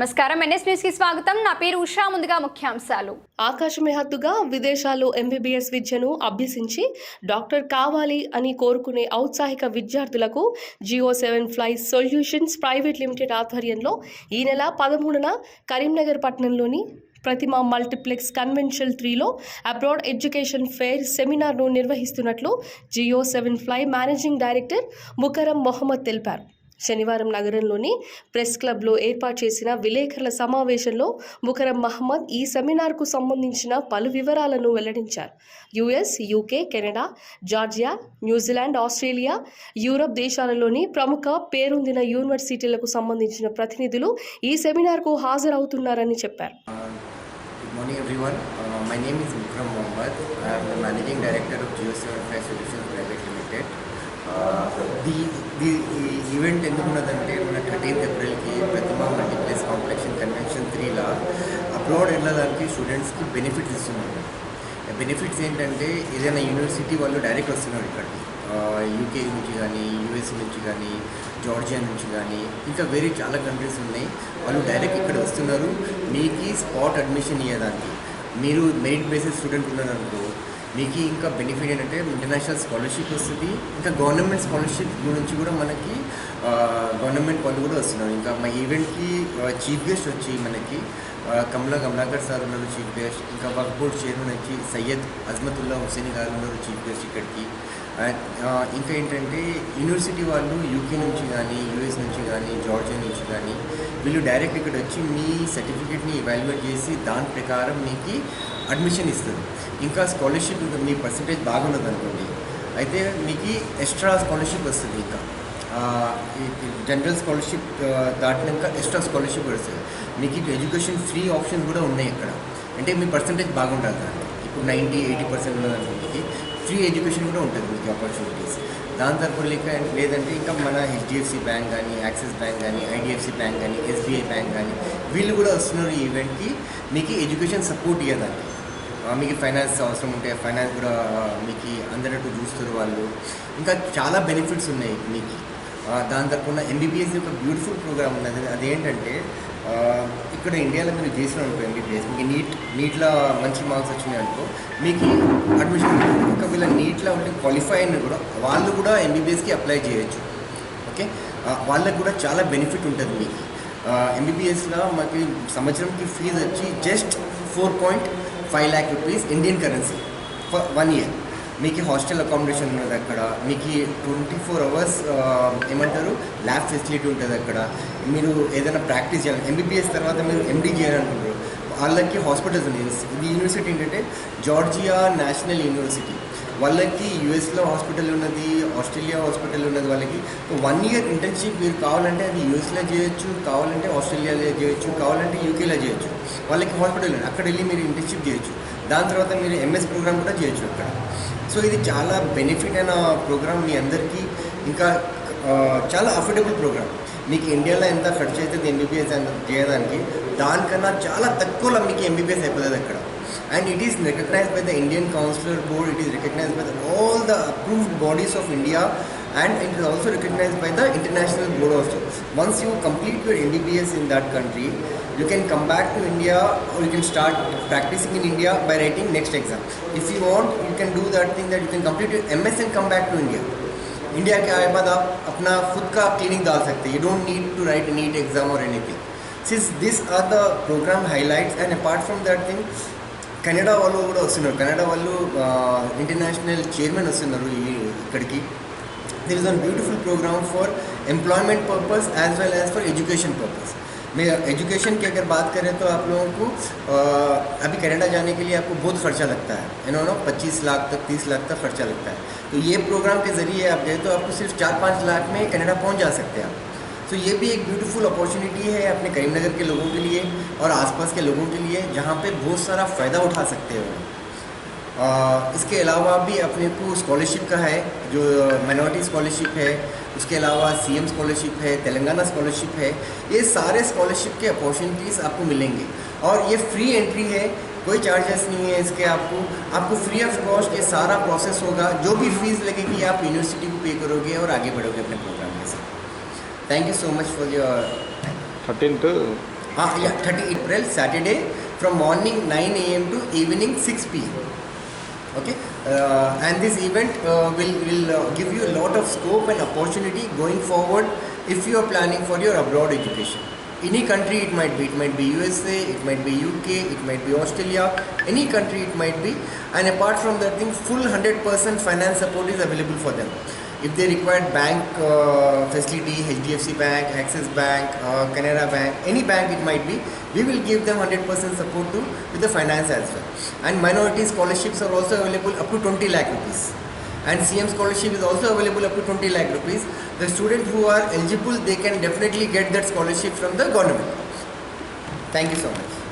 నమస్కారం. ఎన్ఎస్ న్యూస్కి స్వాగతం. నా పేరు ఉషా. ముందుగా ముఖ్యాంశాలు. ఆకాశమే హద్దుగా విదేశాల్లో ఎంబీబీఎస్ విద్యను అభ్యసించి డాక్టర్ కావాలి అని కోరుకునే ఔత్సాహిక విద్యార్థులకు Geo seven fly solutions private limited ఆధ్వర్యంలో ఈ నెల పదమూడున కరీంనగర్ పట్టణంలోని ప్రతిమ మల్టీప్లెక్స్ కన్వెన్షన్ త్రీలో అబ్రాడ్ ఎడ్యుకేషన్ ఫెయిర్ సెమినార్ను నిర్వహిస్తున్నట్లు Geo seven fly managing director Mukaram Mohammed తెలిపారు. శనివారం నగరంలోని ప్రెస్ క్లబ్లో ఏర్పాటు చేసిన విలేకరుల సమావేశంలో ముఖరం మహమ్మద్ ఈ సెమినార్కు సంబంధించిన పలు వివరాలను వెల్లడించారు US UK Canada Georgia New Zealand Australia Europe దేశాలలోని ప్రముఖ పేరొందిన యూనివర్సిటీలకు సంబంధించిన ప్రతినిధులు ఈ సెమినార్కు హాజరవుతున్నారని చెప్పారు Good morning, everyone. Uh, my name is Vikram Mohammed. I am the Managing Director of Geo75 Solutions Private Limited. Uh, event ఎందుకు ఉన్నదంటే మన థర్టీన్త్ ఏప్రిల్కి ప్రతిమా మల్టీప్లేస్ కాంప్లెక్షన్ కన్వెన్షన్ త్రీలా అప్లోడ్ వెళ్ళడానికి స్టూడెంట్స్కి బెనిఫిట్స్ ఇస్తున్నారు. బెనిఫిట్స్ ఏంటంటే ఏదైనా యూనివర్సిటీ వాళ్ళు డైరెక్ట్ వస్తున్నారు ఇక్కడికి. యూకే నుంచి కానీ యూఎస్ నుంచి కానీ జార్జియా నుంచి కానీ ఇంకా వేరే చాలా కంట్రీస్ ఉన్నాయి. వాళ్ళు డైరెక్ట్ ఇక్కడ వస్తున్నారు. మీకు స్పాట్ అడ్మిషన్ ఇవ్వడానికి మీరు మెరిట్ బేసిస్ స్టూడెంట్ ఉన్నారనుకో మీకు ఇంకా బెనిఫిట్ ఏంటంటే ఇంటర్నేషనల్ స్కాలర్షిప్ వస్తుంది. ఇంకా గవర్నమెంట్ స్కాలర్షిప్ గురించి కూడా మనకి గవర్నమెంట్ వాళ్ళు కూడా వస్తున్నారు. ఇంకా మా ఈవెంట్కి చీఫ్ గెస్ట్ వచ్చి మనకి కమలా కమలాకర్ సార్ ఉన్నారు చీఫ్ గెస్ట్ ఇంకా వర్క్ బోర్డ్ చైర్మన్ వచ్చి సయ్యద్ అజ్మతుల్లా హుసేన్ గారు ఉన్నారు చీఫ్ గెస్ట్ ఇక్కడికి. అండ్, ఇంకా ఏంటంటే యూనివర్సిటీ వాళ్ళు యూకే నుంచి కానీ యూఎస్ నుంచి కానీ జార్జియా నుంచి కానీ వీళ్ళు డైరెక్ట్ ఇక్కడ వచ్చి మీ సర్టిఫికేట్ని ఇవాల్యుయేట్ చేసి దాని ప్రకారం మీకు అడ్మిషన్ ఇస్తుంది. ఇంకా స్కాలర్షిప్ మీ పర్సంటేజ్ బాగున్నది అనుకోండి. అయితే మీకు ఎక్స్ట్రా స్కాలర్షిప్ వస్తుంది ఇంకా. జనరల్ స్కాలర్షిప్ దాటినాక ఎక్స్ట్రా స్కాలర్షిప్ వస్తుంది. మీకు ఇటు ఎడ్యుకేషన్ ఫ్రీ ఆప్షన్ కూడా ఉన్నాయి ఇక్కడ. అంటే మీ పర్సంటేజ్ బాగుంటుంది దానికి ఇప్పుడు నైంటీ ఎయిటీ పర్సెంట్ ఉన్నదనుకోండి ఫ్రీ ఎడ్యుకేషన్ కూడా ఉంటుంది మీకు ఆపర్చునిటీస్ దాని తరపు లేక లేదంటే ఇంకా మన హెచ్డిఎఫ్సి బ్యాంక్ కానీ యాక్సిస్ బ్యాంక్ కానీ ఐడిఎఫ్సి బ్యాంక్ కానీ ఎస్బీఐ బ్యాంక్ కానీ వీళ్ళు కూడా వస్తున్నారు ఈ ఈవెంట్కి మీకు ఎడ్యుకేషన్ సపోర్ట్ ఇవ్వడానికి మీకు ఫైనాన్స్ అవసరం ఉంటే ఫైనాన్స్ కూడా మీకు అందరినట్టు చూస్తారు వాళ్ళు. ఇంకా చాలా బెనిఫిట్స్ ఉన్నాయి మీకు. దాని తరపున ఎంబీబీఎస్ ఒక బ్యూటిఫుల్ ప్రోగ్రామ్ ఉన్నది. అదేంటంటే ఇక్కడ ఇండియాలో మీరు చేసిన అనుకో ఎంబీబీఎస్ మీకు నీట్ నీట్లో మంచి మార్క్స్ వచ్చినాయి అనుకో మీకు అడ్మిషన్ ఒకవేళ నీట్లో ఉంటే క్వాలిఫై అయిన కూడా వాళ్ళు కూడా ఎంబీబీఎస్కి అప్లై చేయొచ్చు. ఓకే వాళ్ళకు కూడా చాలా బెనిఫిట్ ఉంటుంది మీకు. ఎంబీబీఎస్లో మాకు సంవత్సరంకి ఫీజు వచ్చి just four point five lakh rupees Indian currency for one year మీకు హాస్టల్ అకామిడేషన్ ఉన్నది అక్కడ. మీకు ట్వంటీ ఫోర్ అవర్స్ ఏమంటారు? ల్యాబ్ ఫెసిలిటీ ఉంటుంది అక్కడ. మీరు ఏదైనా ప్రాక్టీస్ చేయాలి. ఎంబీబీఎస్ తర్వాత మీరు ఎండీ చేయాలనుకుంటారు వాళ్ళకి హాస్పిటల్స్ ఉన్నాయి. ఇది యూనివర్సిటీ ఏంటంటే జార్జియా నేషనల్ యూనివర్సిటీ వాళ్ళకి యూఎస్లో హాస్పిటల్ ఉన్నది ఆస్ట్రేలియా హాస్పిటల్ ఉన్నది వాళ్ళకి. వన్ ఇయర్ ఇంటర్న్షిప్ మీరు కావాలంటే అది యూఎస్లో చేయొచ్చు కావాలంటే ఆస్ట్రేలియాలో చేయొచ్చు కావాలంటే యూకేలో చేయొచ్చు. వాళ్ళకి హాస్పిటల్ ఉంది అక్కడ వెళ్ళి మీరు ఇంటర్న్షిప్ చేయొచ్చు. దాని తర్వాత మీరు ఎంఎస్ ప్రోగ్రామ్ కూడా చేయొచ్చు అక్కడ. సో ఇది చాలా బెనిఫిట్ అయిన ప్రోగ్రామ్ మీ అందరికీ. ఇంకా చాలా అఫోర్డబుల్ ప్రోగ్రామ్ మీకు ఇండియాలో ఎంత ఖర్చు అవుతుంది ఎంబీబీఎస్ చేయడానికి దానికన్నా చాలా తక్కువలో మీకు ఎంబీబీఎస్ అయిపోతుంది అక్కడ. and it is recognized by the Indian Consular Board, it is recognized by the, all the approved bodies of India and it is also recognized by the international board also. Once you complete your MBBS in that country, you can come back to India or you can start practicing in India by writing next exam. If you want, you can do that thing that you can complete your MS and come back to India. India के आए बाद आप अपना खुद का clinic डाल सकते हैं you don't need to write NEET exam और anything since this are the programme highlights and apart from that thing Canada వాళ్ళు కూడా వస్తున్నారు కెనడా వాళ్ళు ఇంటర్నేషనల్ చైర్మన్ వస్తున్నారు ఈ ఇక్కడికి there is one beautiful programme for employment purpose as well as for education purpose मैं education की अगर बात करें तो आप लोगों को अ, अभी कनाडा जाने के लिए आपको बहुत खर्चा लगता है यू नो नो पच्चीस लाख तक तीस लाख तक खर्चा लगता है तो ये प्रोग्राम के ज़रिए आप गए तो आपको सिर्फ चार पाँच लाख में कनाडा पहुंच जा सकते हैं आप तो ये भी एक ब्यूटीफुल अपॉर्चुनिटी है अपने करीमनगर के लोगों के लिए और आसपास के लोगों के लिए, जहाँ पे बहुत सारा फ़ायदा उठा सकते हो। इसके अलावा भी अपने को स्कॉलरशिप का है, जो माइनॉरिटी स्कॉलरशिप है, उसके अलावा सीएम स्कॉलरशिप है, तेलंगाना स्कॉलरशिप है, ये सारे स्कॉलरशिप के अपॉर्चुनिटीज़ आपको मिलेंगे। और ये फ्री एंट्री है, कोई चार्जेस नहीं है इसके आपको। आपको फ्री ऑफ़ कॉस्ट ये सारा प्रोसेस होगा, जो भी फ़ीस लगेगी आप यूनिवर्सिटी को पे करोगे और आगे बढ़ोगे अपने प्रोग्राम के साथ Thank you so much for your. 13th. Ah, yeah, 30 April, Saturday, from morning 9 a.m. to evening 6 p.m. Okay, uh, and this event uh, will, will uh, give you a lot of scope and opportunity going forward if you are planning for your abroad education. Any country it might be, it might be USA, it might be UK, it might be Australia, any country it might be. And apart from that thing, full 100% finance support is available for them. If they require bank uh, facility, HDFC Bank, Axis Bank, uh, Canara Bank, any bank it might be, we will give them 100% support to with the finance as well. And minority scholarships are also available up to 20 lakh rupees. And CM scholarship is also available up to 20 lakh rupees. The students who are eligible, they can definitely get that scholarship from the government. Thank you so much.